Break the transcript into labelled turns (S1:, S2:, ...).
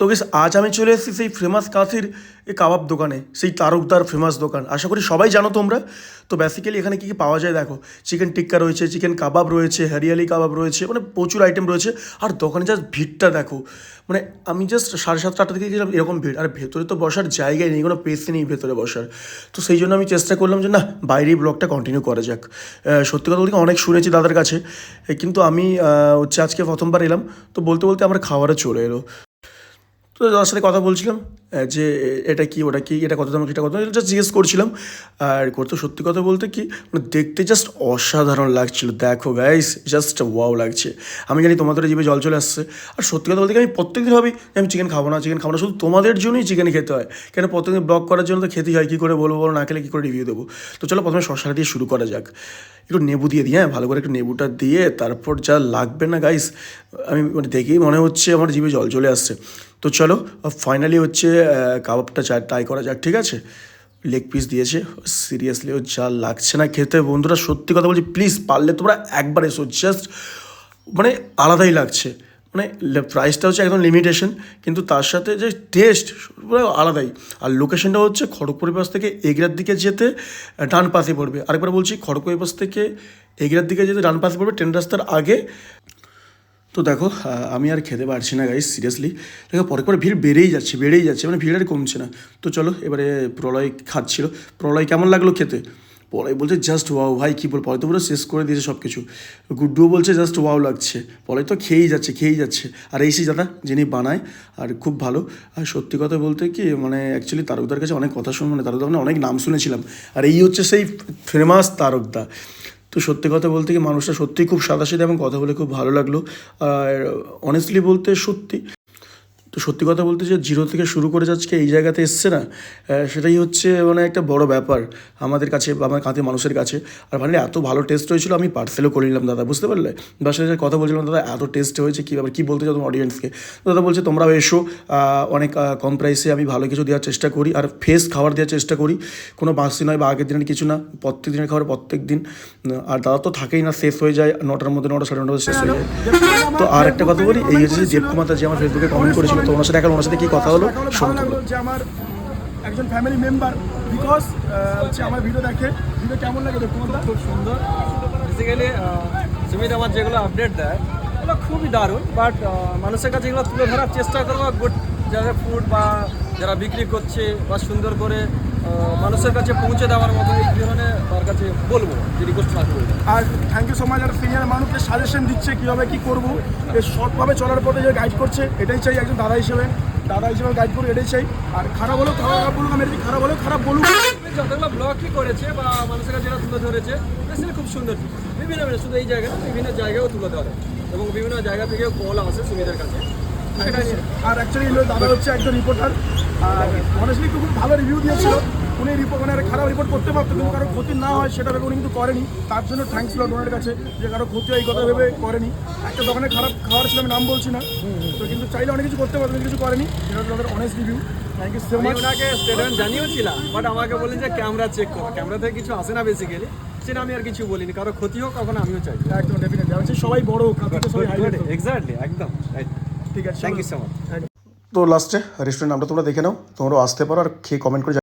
S1: তো বেশ আজ আমি চলে এসেছি সেই ফেমাস কাঁথির কাবাব দোকানে, সেই তারকদার ফেমাস দোকান। আশা করি সবাই জানো তোমরা। তো বেসিক্যালি এখানে কী কী পাওয়া যায় দেখো। চিকেন টিক্কা রয়েছে চিকেন কাবাব রয়েছে, হরিয়ালি কাবাব রয়েছে মানে প্রচুর আইটেম রয়েছে। আর দোকানে জাস্ট ভিড়টা দেখো। মানে আমি জাস্ট সাড়ে সাতটা আটটা থেকে গেছিলাম, এরকম ভিড়। আর ভেতরে তো বসার জায়গায় নেই, কোনো পেসি নেই ভেতরে বসার। তো সেই জন্য আমি চেষ্টা করলাম যে, না, বাইরেই ব্লগটা কন্টিনিউ করা যাক। সত্যি কথা বলতে অনেক শুনেছি দাদার কাছে। কিন্তু আমি হচ্ছে আজকে প্রথমবার এলাম। তো বলতে বলতে আমার খাবারও চলে এলো। তো তার সাথে কথা বলছিলাম যে এটা কি, ওটা কি, এটা কত দাম এটা কত জাস্ট জিজ্ঞেস করছিলাম। আর করতে সত্যি কথা বলতে কি মানে দেখতে জাস্ট অসাধারণ লাগছিল। দেখো গাইস জাস্ট ওয়াও লাগছে। আমি জানি তোমাদের জিভে জল চলে আসছে। আর সত্যি কথা বলতে কি, আমি প্রত্যেকদিন ভাবি আমি চিকেন খাব না চিকেন খাব না। শুধু তোমাদের জন্যই চিকেন খেতে হয়। কেন প্রত্যেকদিন ব্লগ করার জন্য তো খেতেই হয়, কী করে বলব, বলো, না খেলে কী করে রিভিউ দেবো? তো চলো প্রথমে শশাটা দিয়ে শুরু করা যাক। একটু নেবু দিয়ে দিই হ্যাঁ ভালো করে একটু নেবুটা দিয়ে তারপর যা লাগবে না গাইস আমি মানে দেখেই মনে হচ্ছে আমার জিভে জল চলে আসছে। তো চলো ফাইনালি হচ্ছে কাবাবটা চা ট্রাই করা যাক, ঠিক আছে? লেগ পিস দিয়েছে সিরিয়াসলি যা লাগছে না খেতে। বন্ধুরা, সত্যি কথা বলছি প্লিজ পারলে তোমরা একবার এসো জাস্ট মানে আলাদাই লাগছে। মানে প্রাইসটা হচ্ছে একদম লিমিটেশন কিন্তু তার সাথে যে টেস্ট আলাদাই। আর লোকেশনটা হচ্ছে খড়গপুরের পাশ থেকে এগরার দিকে যেতে ডান পাশে পড়বে। আরেকবার বলছি, খড়গপুরের পাশ থেকে এগরার দিকে যেতে ডান পাশে পড়বে ট্রেন রাস্তার আগে তো দেখো আমি আর খেতে পারছি না গাইস সিরিয়াসলি দেখো পরে পরে ভিড় বেড়েই যাচ্ছে বেড়েই যাচ্ছে মানে ভিড় আর কমছে না। তো চলো, এবারে প্রলয় খাচ্ছিল। প্রলয় কেমন লাগল খেতে? পলয় বলছে জাস্ট ওয়াও ভাই, কী বল পরে তো পুরো শেষ করে দিয়েছে সব কিছু গুড্ডুও বলছে জাস্ট ওয়াও লাগছে। পলয় তো খেয়েই যাচ্ছে খেয়েই যাচ্ছে। আর এই সেই দাদা যিনি বানায়, আর খুব ভালো। আর সত্যি কথা বলতে কি মানে অ্যাকচুয়ালি তারকদার কাছে অনেক কথা শুনে মানে তারকদার মানে অনেক নাম শুনেছিলাম। আর এই হচ্ছে সেই ফেমাস তারকদা। তো সত্যি কথা বলতে কি মানুষটা সত্যিই খুব সাদাসিধে এবং কথা বলে খুব ভালো লাগল। আর অনেস্টলি বলতে সত্যি তো সত্যি কথা বলতে যে জিরো থেকে শুরু করে যাচ্ছে এই জায়গাতে এসছে না সেটাই হচ্ছে মানে একটা বড় ব্যাপার আমাদের কাছে বা আমার কাঁথে মানুষের কাছে। আর মানে এত ভালো টেস্ট হয়েছিল, আমি পার্সেলও করে নিলাম দাদা, বুঝতে পারলে? বাসায় যে কথা বলছিলাম, দাদা, এত টেস্ট হয়েছে, কী ব্যাপার, কী বলতে চাও তোমার অডিয়েন্সকে দাদা বলছে, তোমরাও এসো অনেক কম প্রাইসে আমি ভালো কিছু দেওয়ার চেষ্টা করি, আর ফ্রেশ খাবার দেওয়ার চেষ্টা করি। কোনো বাসি নয় বা আগের দিনের কিছু না, প্রত্যেক দিনের খাবার প্রত্যেক দিন। আর দাদা তো থাকেই না শেষ হয়ে যায়, নটার মধ্যে নটা, সাড়ে মধ্যে শেষ হয়ে যায়। তো আর একটা কথা বলি, এই হচ্ছে যে দেবকুমার যে আমার ফেসবুকে কমেন্ট করেছিল তো ওনার সাথে এখন ওনার সাথে কি কথা হলো?
S2: ভালো
S1: শোনো
S2: লাগল যে আমার একজন ফ্যামিলি মেম্বার বিকজ হচ্ছে আমার ভিডিও দেখে। ভিডিও কেমন লাগে দেখুন
S3: খুব সুন্দর। বেসিক্যালি সুমিত আমার যেগুলো আপডেট দেয় ওগুলো খুবই দারুণ বাট মানুষের কাছে এগুলো তুলে ধরার চেষ্টা করব গুড যারা ফুড বা যারা বিক্রি করছে বা সুন্দর করে মানুষের কাছে পৌঁছে দেওয়ার মতো এই ধরনের তার কাছে বলব যে রিকোয়েস্ট রাখব
S2: আর থ্যাংক ইউ সো মাচ একটা সিনিয়র মানুষকে সাজেশন দিচ্ছে কীভাবে কী করব। এ সৎভাবে চলার পথে যে গাইড করছে এটাই চাই একজন দাদা হিসেবে। দাদা হিসেবে গাইড করুক এটাই চাই। আর খারাপ হলেও খারাপ বলুক আমি খারাপ হলেও খারাপ বলুক।
S3: যতগুলো ব্লগই করেছে বা মানুষের কাছে যেটা তুলে ধরেছে বেসিক্যালি খুব সুন্দর। বিভিন্ন বিভিন্ন শুধু এই জায়গায় বিভিন্ন জায়গায়ও তুলে ধরে। এবং বিভিন্ন জায়গা থেকেও কল আসে সুমিতের কাছে। সেটা
S2: আর অ্যাকচুয়ালি দাদা হচ্ছে একজন রিপোর্টার আর অনেস্টলি খুব ভালো রিভিউ দিয়েছিল। উনি রিপোর্ট মানে খারাপ রিপোর্ট করতে পারতো কিন্তু কারও ক্ষতি না হয় সেটা ভেবে উনি কিন্তু করেনি। তার জন্য থ্যাঙ্কস লট ওনার কাছে যে কারও ক্ষতি হয় এই কথা ভেবে করেনি। একটা দোকানে খারাপ খাবার ছিল আমি নাম বলছি না। তো কিন্তু চাইলে অনেক কিছু করতে পারতো কিছু করেনি। এটা হচ্ছে honest review thank you so much
S3: ওনাকে স্টেটমেন্ট জানিয়েছিলাম বাট আমাকে যে ক্যামেরা চেক করো। ক্যামেরা থেকে কিছু আসে না বেসিক্যালি সেটা আমি আর কিছু বলিনি। কারও ক্ষতি হোক কখনো আমিও চাই
S2: একদম ডেফিনেটলি আমি সবাই বড় হোক কাঁথিতে সবাই হাইলাইট
S3: এক্স্যাক্টলি একদম
S2: ঠিক আছে
S3: থ্যাংক ইউ সো মাচ
S1: তো লাস্টে রেস্টুরেন্ট নামটা তোমরা দেখে নাও তোমরাও আসতে পারো আর খেয়ে কমেন্ট করে